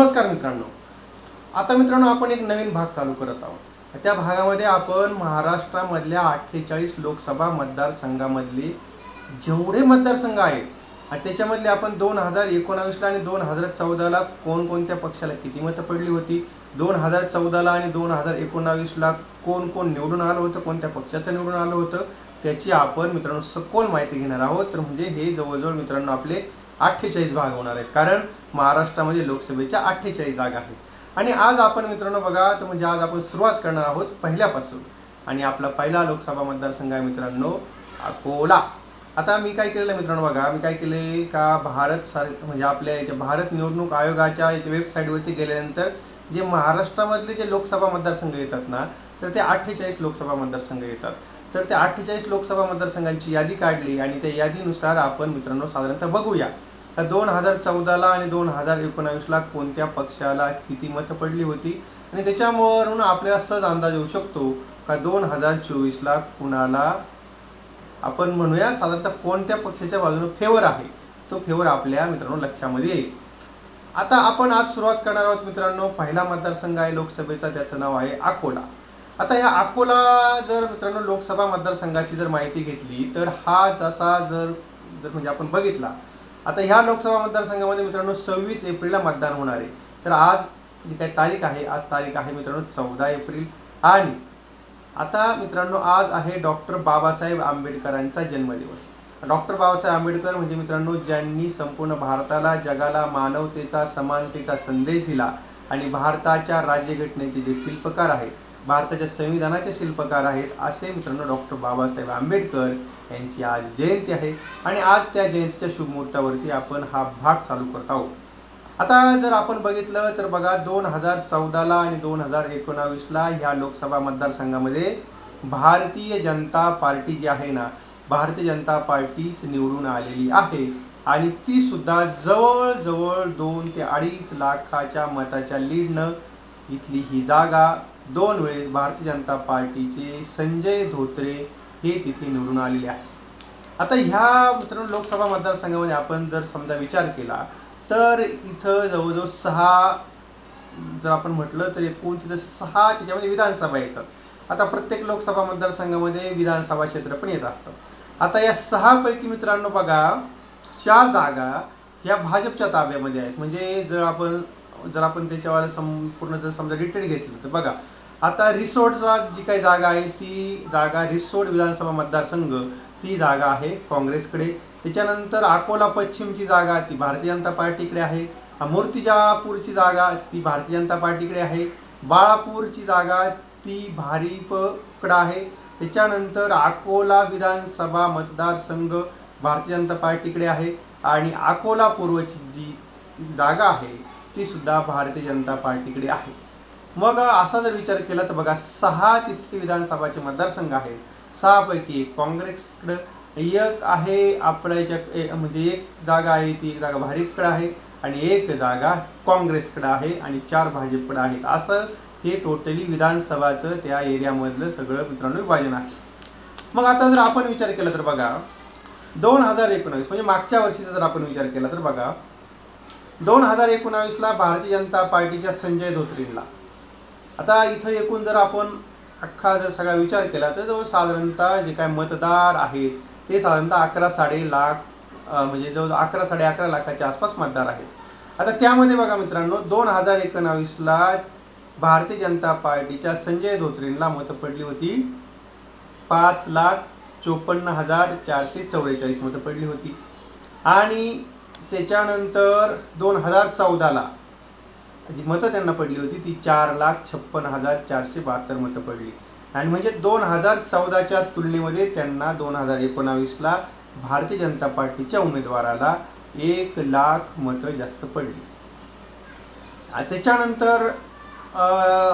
नमस्कार मित्रांनो. आता मित्रांनो आपण एक नवीन भाग चालू करत आहोत. त्या भागामध्ये आपण महाराष्ट्रामधल्या अठ्ठेचाळीस लोकसभा मतदारसंघामधले जेवढे मतदारसंघ आहेत आणि त्याच्यामधले आपण दोन हजार एकोणावीसला आणि दोन हजार चौदाला कोणकोणत्या पक्षाला किती मतं पडली होती दोन हजार चौदाला आणि दोन हजार एकोणावीसला कोण कोण निवडून आलं होतं कोणत्या पक्षाचं निवडून आलं होतं त्याची आपण मित्रांनो सखोल माहिती घेणार आहोत. तर म्हणजे हे जवळजवळ मित्रांनो आपले अठ्ठेचाळीस भाग होणार आहेत. कारण महाराष्ट्रामध्ये लोकसभेच्या अठ्ठेचाळीस जागा आहेत. आणि आज आपण मित्रांनो बघा तर म्हणजे आज आपण सुरुवात करणार आहोत पहिल्यापासून. आणि आपला पहिला लोकसभा मतदारसंघ आहे मित्रांनो अकोला. आता मी काय केलेलं मित्रांनो बघा मी काय केले का भारत सर म्हणजे आपल्या याच्या भारत निवडणूक आयोगाच्या याच्या वेबसाईटवरती गेल्यानंतर जे महाराष्ट्रामधले जे लोकसभा मतदारसंघ येतात ना तर ते अठ्ठेचाळीस लोकसभा मतदारसंघ येतात. तर त्या अठ्ठेचाळीस लोकसभा मतदारसंघांची यादी काढली आणि त्या यादीनुसार आपण मित्रांनो साधारणतः बघूया. दोन हजार चौदाला आणि दोन हजार एकोणावीसला कोणत्या पक्षाला किती मतं पडली होती? आणि त्याच्यावरून आपल्याला सहज अंदाज येऊ शकतो का दोन हजार चोवीसला कुणाला आपण म्हणूया साधारणतः कोणत्या पक्षाच्या बाजूने फेवर आहे? तो फेवर आपल्या मित्रांनो लक्षामध्ये येईल. आता आपण आज सुरुवात करणार आहोत मित्रांनो. पहिला मतदारसंघ आहे लोकसभेचा त्याचं नाव आहे अकोला. आता ह्या अकोला जर मित्रांनो लोकसभा मतदारसंघाची जर माहिती घेतली तर हा जसा जर जर म्हणजे आपण बघितला आता ह्या लोकसभा मतदारसंघामध्ये मित्रांनो सव्वीस एप्रिलला मतदान होणार आहे. तर आज जी काही तारीख आहे आज तारीख आहे मित्रांनो चौदा एप्रिल. आणि आता मित्रांनो आज आहे डॉक्टर बाबासाहेब आंबेडकरांचा जन्मदिवस. डॉक्टर बाबासाहेब आंबेडकर म्हणजे मित्रांनो ज्यांनी संपूर्ण भारताला जगाला मानवतेचा समानतेचा संदेश दिला आणि भारताच्या राज्यघटनेचे जे शिल्पकार आहेत भारताच्या संविधानाचे शिल्पकार आहेत असे मित्रांनो डॉक्टर बाबासाहेब आंबेडकर यांची आज जयंती आहे. आणि आज त्या जयंतीच्या शुभमुहूर्तावरती आपण हा भाग चालू करत आहोत. आता जर आपण बघितलं तर बघा दोन हजार चौदाला आणि दोन हजार एकोणावीसला ह्या लोकसभा मतदारसंघामध्ये भारतीय जनता पार्टी जी आहे ना भारतीय जनता पार्टीच निवडून आलेली आहे. आणि ती सुद्धा जवळजवळ दोन ते अडीच लाखाच्या मताच्या लीडनं इथली ही जागा दोन वेळेस भारतीय जनता पार्टीचे संजय धोत्रे हे तिथे निवडून आलेले आहेत. आता ह्या मित्रांनो लोकसभा मतदारसंघामध्ये आपण जर समजा विचार केला तर इथं जवळजवळ सहा जर आपण म्हटलं तर एकूण तिथं सहा त्याच्यामध्ये विधानसभा येतात. आता प्रत्येक लोकसभा मतदारसंघामध्ये विधानसभा क्षेत्र पण येत असतं. आता या सहापैकी मित्रांनो बघा चार जागा ह्या भाजपच्या ताब्यामध्ये आहेत. म्हणजे जर आपण जर आपण त्याच्यावर संपूर्ण जर समजा डिटेल घेतलं तर बघा. आता रिसोडचा जी काही जागा आहे ती जागा रिसोड विधानसभा मतदारसंघ ती जागा आहे काँग्रेसकडे. त्याच्यानंतर अकोला पश्चिमची जागा ती भारतीय जनता पार्टीकडे आहे. मूर्तिजापूरची जागा ती भारतीय जनता पार्टीकडे आहे. बाळापूरची जागा ती भारिपकडं आहे. त्याच्यानंतर अकोला विधानसभा मतदारसंघ भारतीय जनता पार्टीकडे आहे. आणि अकोला पूर्वची जी जागा आहे ती सुद्धा भारतीय जनता पार्टीकडे आहे. मग असा जर विचार केला तर बघा सहा तिथे विधानसभाचे मतदारसंघ आहेत. सहापैकी एक काँग्रेसकडं एक आहे आपल्याच्या ए- म्हणजे एक जागा आहे ती एक जागा भाजपकडं आहे आणि एक जागा काँग्रेसकडं आहे आणि चार भाजपकडं आहेत. असं हे टोटली विधानसभाचं त्या एरियामधलं सगळं मित्रांनो विभाजन आहे. मग आता जर आपण विचार केला तर बघा दोन हजार एकोणावीस म्हणजे मागच्या वर्षीचा जर आपण विचार केला तर बघा दोन हजार एकोणावीसला भारतीय जनता पार्टीच्या संजय धोत्रींना. आता इथं एकूण जर आपण अख्खा जर सगळा विचार केला तर जवळ साधारणतः जे काय मतदार आहेत ते साधारणतः अकरा साडे लाख म्हणजे जवळ अकरा साडे अकरा लाखाच्या आसपास मतदार आहेत. आता त्यामध्ये बघा मित्रांनो दोन हजार एकोणावीसला भारतीय जनता पार्टीच्या संजय धोत्रेंना मतं पडली होती पाच लाख चोपन्न हजार चारशे चौवेचाळीस मतं पडली होती. आणि त्याच्यानंतर दोन हजार चौदाला जी मतं त्यांना पडली होती ती चार लाख छप्पन हजार चारशे बहात्तर मतं पडली. आणि म्हणजे दोन हजार चौदाच्या तुलनेमध्ये त्यांना दोन हजार एकोणावीसला भारतीय जनता पार्टीच्या उमेदवाराला एक लाख मतं जास्त पडली. त्याच्यानंतर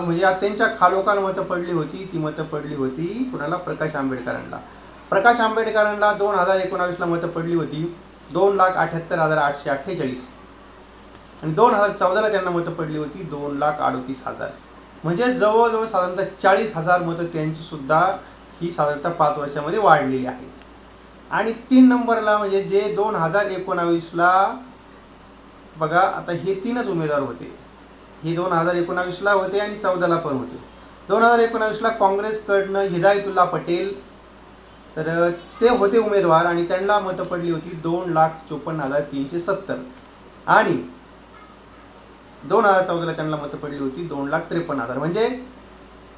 म्हणजे आ- त्यांच्या खालोखाल मतं पडली होती ती मतं पडली होती कुणाला? प्रकाश आंबेडकरांना. प्रकाश आंबेडकरांना दोन हजार एकोणावीसला मतं पडली होती. दोन लाख अठ्याहत्तर हजार आठशे अठ्ठेचाळीस. आणि दोन हजार चौदाला त्यांना मतं पडली होती दोन लाख अडतीस हजार. म्हणजे जवळजवळ साधारणतः चाळीस हजार मतं त्यांचीसुद्धा ही साधारणतः पाच वर्षामध्ये वाढलेली आहेत. आणि तीन नंबरला म्हणजे जे दोन हजार एकोणावीसला बघा आता हे तीनच उमेदवार होते. हे दोन हजार एकोणावीसला होते आणि चौदाला पण होते. दोन हजार एकोणावीसला काँग्रेसकडनं हिदायतुल्ला पटेल तर ते होते उमेदवार आणि त्यांना मतं पडली होती दोन लाख चोपन्न हजार तीनशे सत्तर. आणि दोन हजार चौदाला त्यांना मतं पडली होती दोन लाख त्रेपन्न हजार. म्हणजे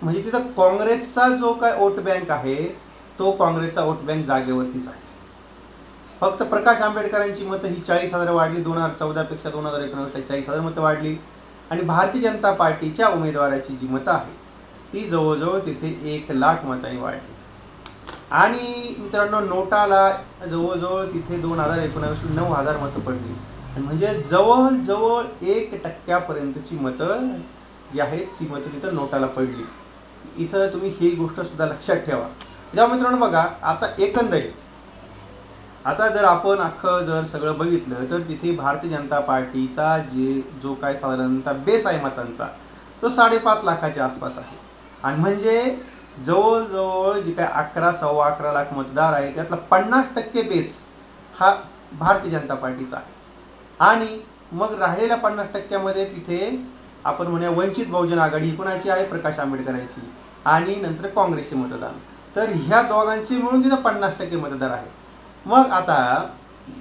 म्हणजे तिथं काँग्रेसचा जो काय वोट बँक आहे तो काँग्रेसचा वोट बँक जागेवरतीच आहे. फक्त प्रकाश आंबेडकरांची मतं ही चाळीस हजार वाढली दोन हजार चौदापेक्षा दोन हजार एकोणावीसला चाळीस हजार मतं वाढली. आणि भारतीय जनता पार्टीच्या उमेदवाराची जी मतं आहेत ती जवळजवळ तिथे एक लाख मतांनी वाढली. आणि मित्रांनो नोटाला जवळजवळ तिथे दोन हजार एकोणावीस नऊ हजार मतं पडली. आणि म्हणजे जवळजवळ एक टक्क्यापर्यंतची मतं जी आहेत ती मतं तिथं नोटाला पडली. इथं तुम्ही ही गोष्ट सुद्धा लक्षात ठेवा. जेव्हा मित्रांनो बघा आता एकंदरीत आता जर आपण अख्खं जर सगळं बघितलं तर तिथे भारतीय जनता पार्टीचा जे जो काय साधारणतः बेस आहे मतांचा तो साडेपाच लाखाच्या आसपास आहे. आणि म्हणजे जवळजवळ जे काय अकरा सव्वा अकरा लाख मतदार आहे त्यातला पन्नास टक्के बेस हा भारतीय जनता पार्टीचा आहे. आणि मग राहिलेल्या पन्नास टक्क्यामध्ये तिथे आपण म्हणूया वंचित बहुजन आघाडी कुणाची कोणाची आहे? प्रकाश आंबेडकरांची. आणि नंतर काँग्रेसचे मतदान तर ह्या दोघांची मिळून तिथं पन्नास टक्के मतदार आहे मग आता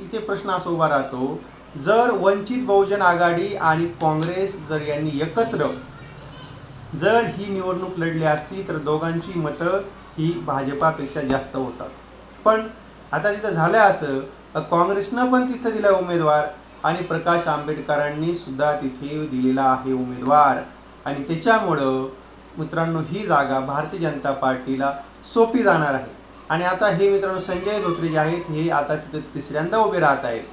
इथे प्रश्न असा उभा राहतो जर वंचित बहुजन आघाडी आणि काँग्रेस जर यांनी एकत्र जर ही निवडणूक लढली असती तर दोघांची मतं ही भाजपापेक्षा जास्त होतात. पण आता तिथं झालं असं काँग्रेसनं पण तिथं दिला उमेदवार आणि प्रकाश आंबेडकरांनी सुद्धा तिथे दिलेला आहे उमेदवार. आणि त्याच्यामुळं मित्रांनो ही जागा भारतीय जनता पार्टीला सोपी जाणार आहे. आणि आता हे मित्रांनो संजय धोत्रे जे आहेत हे आता तिथं तिसऱ्यांदा उभे राहत आहेत.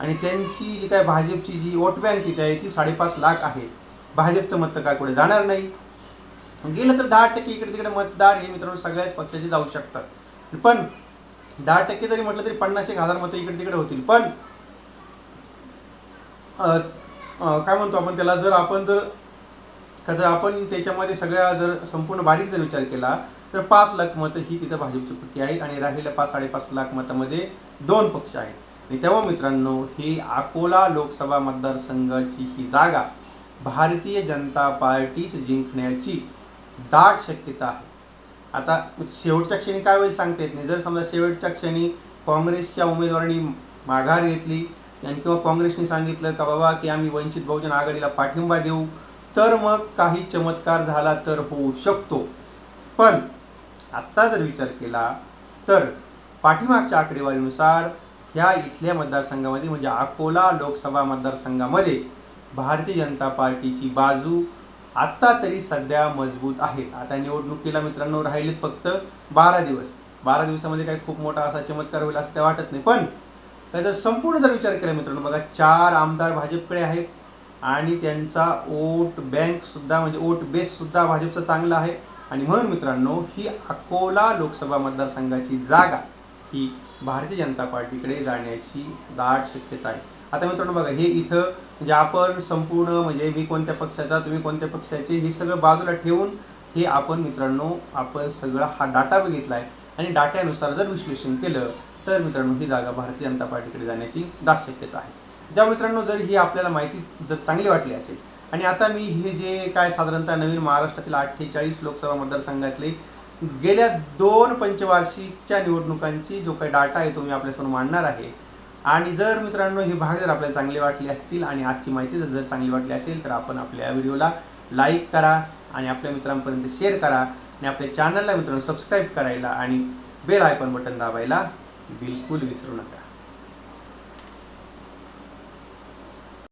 आणि त्यांची जी काय भाजपची जी वोट बँक तिथे आहे ती साडेपाच लाख आहे. भाजपचं मत काय कुठे जाणार नाही. गेलं तर दहा टक्के इकडे तिकडे मतदार हे मित्रांनो सगळ्याच पक्षाचे जाऊ शकतात. पण दहा टक्के जरी म्हटलं तरी पन्नास एक हजार मतं इकडे तिकडे होतील. पण काय म्हणतो आपण त्याला जर आपण जर का जर आपण त्याच्यामध्ये सगळ्या जर संपूर्ण बारीक जर विचार केला तर पाच लाख मतं ही तिथं भाजपची पक्की आहेत आणि राहिलेल्या पाच साडेपाच लाख मतामध्ये दोन पक्ष आहेत. आणि तेव्हा मित्रांनो ही अकोला लोकसभा मतदारसंघाची ही जागा भारतीय जनता पार्टीच जिंकण्याची दाट शक्यता आहे. आता शेवटच्या क्षणी काय होईल सांगता येत नाही. जर समजा शेवटच्या क्षणी काँग्रेसच्या उमेदवारांनी माघार घेतली आणि किंवा काँग्रेसने सांगितलं का बाबा की आम्ही वंचित बहुजन आघाडीला पाठिंबा देऊ तर मग काही चमत्कार झाला तर होऊ शकतो. पण आत्ता जर विचार केला तर पाठीमागच्या आकडेवारीनुसार ह्या इथल्या मतदारसंघामध्ये म्हणजे अकोला लोकसभा मतदारसंघामध्ये भारतीय जनता पार्टीची बाजू आत्ता तरी सध्या मजबूत आहे. आता निवडणुकीला मित्रांनो राहिलेत फक्त बारा दिवस. बारा दिवसामध्ये काही खूप मोठा असा चमत्कार होईल असं काही वाटत नाही. पण त्याचा संपूर्ण जर विचार केला मित्रांनो बघा चार आमदार भाजपकडे आहेत आणि त्यांचा वोट बँकसुद्धा म्हणजे वोट बेससुद्धा भाजपचा चांगला आहे. आणि म्हणून मित्रांनो ही अकोला लोकसभा मतदारसंघाची जागा ही भारतीय जनता पार्टीकडे जाण्याची दाट शक्यता आहे. आता मित्रांनो बघा हे इथं म्हणजे आपण संपूर्ण म्हणजे मी कोणत्या पक्षाचा तुम्ही कोणत्या पक्षाचे हे सगळं बाजूला ठेवून हे आपण मित्रांनो आपण सगळा हा डाटा बघितला आहे आणि डाट्यानुसार जर विश्लेषण केलं तर मित्रांनो ही जागा भारतीय जनता पार्टीकडे जाण्याची दाट शक्यता आहे. ज्या मित्रांनो जर ही आपल्याला माहिती जर चांगली वाटली असेल आणि आता मी हे जे काय साधारणतः नवीन महाराष्ट्रातील अठ्ठेचाळीस लोकसभा मतदारसंघातले गेल्या दोन पंचवार्षिकच्या निवडणुकांची जो काही डाटा आहे तो मी आपल्यासमोर मांडणार आहे आणि जर मित्रांनो हे भाग जर आपल्याला चांगले वाटले असतील आणि आजची माहिती जर जर चांगली वाटली असेल तर आपण आपल्या व्हिडिओला लाईक करा आणि आपल्या मित्रांपर्यंत शेअर करा आणि आपल्या चॅनलला मित्रांनो सबस्क्राईब करायला आणि बेल आयकॉन बटन दाबायला बिलकुल विसरू नका.